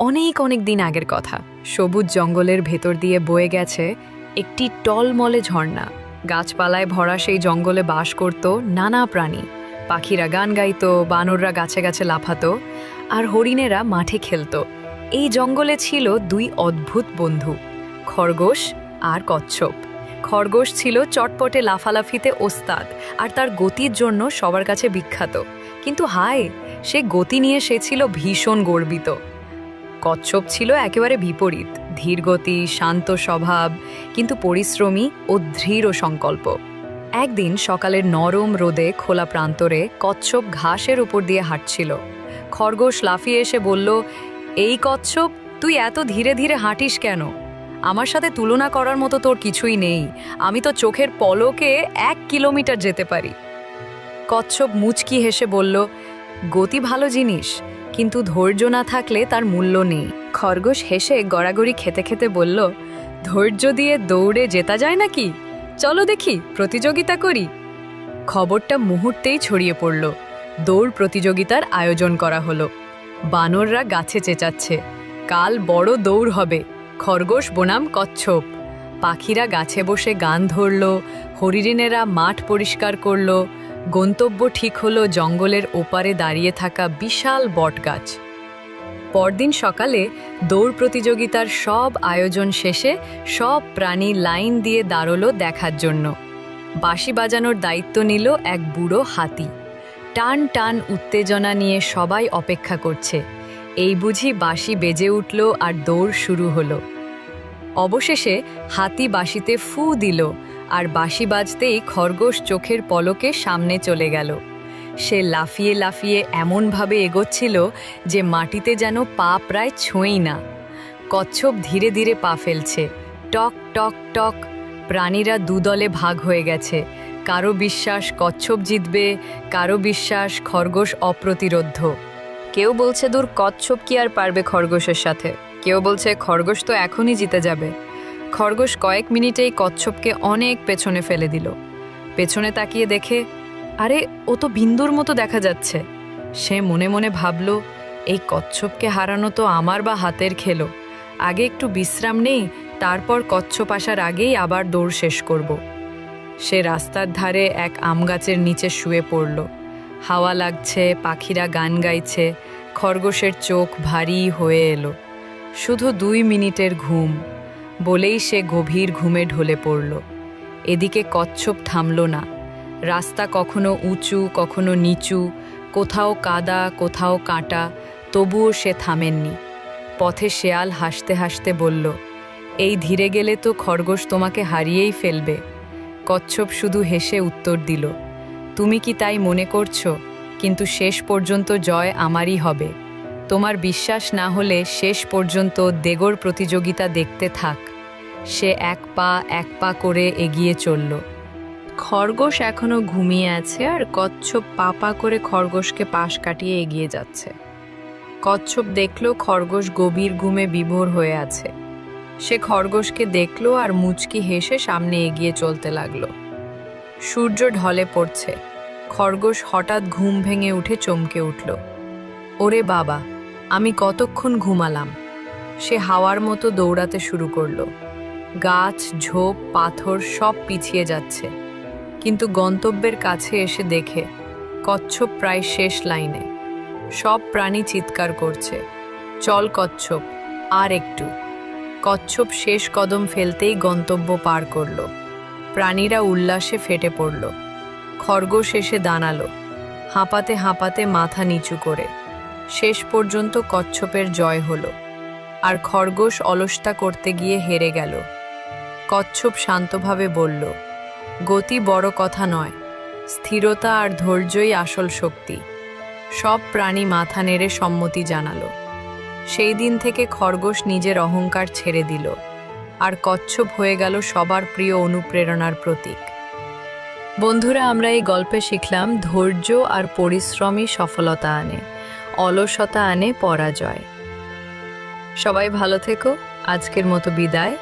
অনেক অনেক দিন আগের কথা। সবুজ জঙ্গলের ভেতর দিয়ে বয়ে গেছে একটি টলমলে ঝর্ণা। গাছপালায় ভরা সেই জঙ্গলে বাস করত নানা প্রাণী। পাখিরা গান গাইত, বানররা গাছে গাছে লাফাতো আর হরিণেরা মাঠে খেলত। এই জঙ্গলে ছিল দুই অদ্ভুত বন্ধু, খরগোশ আর কচ্ছপ। খরগোশ ছিল চটপটে লাফালাফিতে ওস্তাদ, আর তার গতির জন্য সবার কাছে বিখ্যাত। কিন্তু হায়, সে গতি নিয়ে সে ছিল ভীষণ গর্বিত। কচ্ছপ ছিল একেবারে বিপরীত, ধীরগতি, শান্ত স্বভাব, কিন্তু পরিশ্রমী ও দৃঢ় সংকল্প। একদিন সকালের নরম রোদে খোলা প্রান্তরে কচ্ছপ ঘাসের উপর দিয়ে হাঁটছিল। খরগোশ লাফিয়ে এসে বলল, এই কচ্ছপ, তুই এত ধীরে ধীরে হাঁটিস কেন? আমার সাথে তুলনা করার মতো তোর কিছুই নেই। আমি তো চোখের পলকে এক কিলোমিটার যেতে পারি। কচ্ছপ মুচকি হেসে বলল, গতি ভালো জিনিস, কিন্তু ধৈর্য না থাকলে তার মূল্য নেই। খরগোশ হেসে গড়াগড়ি খেতে খেতে বলল, ধৈর্য দিয়ে দৌড়ে জেতা যায় নাকি? চলো দেখি, প্রতিযোগিতা করি। খবরটা মুহূর্তেই ছড়িয়ে পড়ল। দৌড় প্রতিযোগিতার আয়োজন করা হলো। বানররা গাছে চেঁচাচ্ছে। কাল বড় দৌড় হবে। খরগোশ বনাম কচ্ছপ। পাখিরা গাছে বসে গান ধরল, হরিণেরা মাঠ পরিষ্কার করল, গন্তব্য ঠিক হলো জঙ্গলের ওপারে দাঁড়িয়ে থাকা বিশাল বটগাছ। পরদিন সকালে দৌড় প্রতিযোগিতার সব আয়োজন শেষে সব প্রাণী লাইন দিয়ে দাঁড়লো দেখার জন্য। বাঁশি বাজানোর দায়িত্ব নিল এক বুড়ো হাতি। টান টান উত্তেজনা নিয়ে সবাই অপেক্ষা করছে। এই বুঝি বাঁশি বেজে উঠল আর দৌড় শুরু হলো। অবশেষে হাতি বাঁশিতে ফু দিল আর বাঁশি বাজতেই খরগোশ চোখের পলকে সামনে চলে গেল। সে লাফিয়ে লাফিয়ে এমনভাবে এগোচ্ছিল যে মাটিতে যেন পা প্রায় ছোঁই না। কচ্ছপ ধীরে ধীরে পা ফেলছে। টক টক টক, প্রাণীরা দুদলে ভাগ হয়ে গেছে। কারও বিশ্বাস কচ্ছপ জিতবে, কারও বিশ্বাস খরগোশ অপ্রতিরোধ্য। কেউ বলছে দূর কচ্ছপ কি আর পারবে খরগোশের সাথে? কেউ বলছে খরগোশ তো এখনই জিতে যাবে। খরগোশ কয়েক মিনিটেই কচ্ছপকে অনেক পেছনে ফেলে দিল। পেছনে তাকিয়ে দেখে, আরে, ও তো বিন্দুর মতো দেখা যাচ্ছে। সে মনে মনে ভাবল, এই কচ্ছপকে হারানো তো আমার বা হাতের খেলো। আগে একটু বিশ্রাম নেই, তারপর কচ্ছপ আসার আগেই আবার দৌড় শেষ করব। সে রাস্তার ধারে এক আম গাছের নিচে শুয়ে পড়ল। হাওয়া লাগছে, পাখিরা গান গাইছে, খরগোশের চোখ ভারী হয়ে এলো। শুধু দুই মিনিটের ঘুম, বলেই সে গভীর ঘুমে ঢলে পড়ল। এদিকে কচ্ছপ থামল না। রাস্তা কখনো উঁচু, কখনো নিচু, কোথাও কাদা, কোথাও কাঁটা, তবুও সে থামেননি। পথে শেয়াল হাসতে হাসতে বলল, এই ধীরে গেলে তো খরগোশ তোমাকে হারিয়েই ফেলবে। কচ্ছপ শুধু হেসে উত্তর দিল তুমি কি তাই মনে করছ? কিন্তু শেষ পর্যন্ত জয় আমারই হবে। তোমার বিশ্বাস না হলে শেষ পর্যন্ত দেগর প্রতিযোগিতা দেখতে থাক। সে এক পা এক পা করে এগিয়ে চলল। খরগোশ এখনও ঘুমিয়ে আছে আর কচ্ছপ পা পা করে খরগোশকে পাশ কাটিয়ে এগিয়ে যাচ্ছে। কচ্ছপ দেখল খরগোশ গভীর ঘুমে বিভোর হয়ে আছে। সে খরগোশকে দেখল আর মুচকি হেসে সামনে এগিয়ে চলতে লাগল। সূর্য ঢলে পড়ছে। খরগোশ হঠাৎ ঘুম ভেঙে উঠে চমকে উঠল। ওরে বাবা, আমি কতক্ষণ ঘুমালাম? সে হাওয়ার মতো দৌড়াতে শুরু করল। গাছ, ঝোপ, পাথর সব পিছিয়ে যাচ্ছে। কিন্তু গন্তব্যের কাছে এসে দেখে, কচ্ছপ প্রায় শেষ লাইনে। সব প্রাণী চিৎকার করছে। চল কচ্ছপ, আর একটু। কচ্ছপ শেষ কদম ফেলতেই গন্তব্য পার করল। প্রাণীরা উল্লাসে ফেটে পড়ল। খরগোশ এসে দাঁড়াল, হাঁপাতে হাঁপাতে মাথা নিচু করে। শেষ পর্যন্ত কচ্ছপের জয় হলো, আর খরগোশ অলসতা করতে গিয়ে হেরে গেল। কচ্ছপ শান্তভাবে বলল, গতি বড় কথা নয়, স্থিরতা আর ধৈর্যই আসল শক্তি। সব প্রাণী মাথা নেড়ে সম্মতি জানালো। সেই দিন থেকে খরগোশ নিজের অহংকার ছেড়ে দিল, আর কচ্ছপ হয়ে গেল সবার প্রিয় অনুপ্রেরণার প্রতীক। বন্ধুরা, আমরা এই গল্পে শিখলাম ধৈর্য আর পরিশ্রমই সফলতা আনে, অলসতা আনে পরাজয়। সবাই ভালো থেকো, আজকের মতো বিদায়।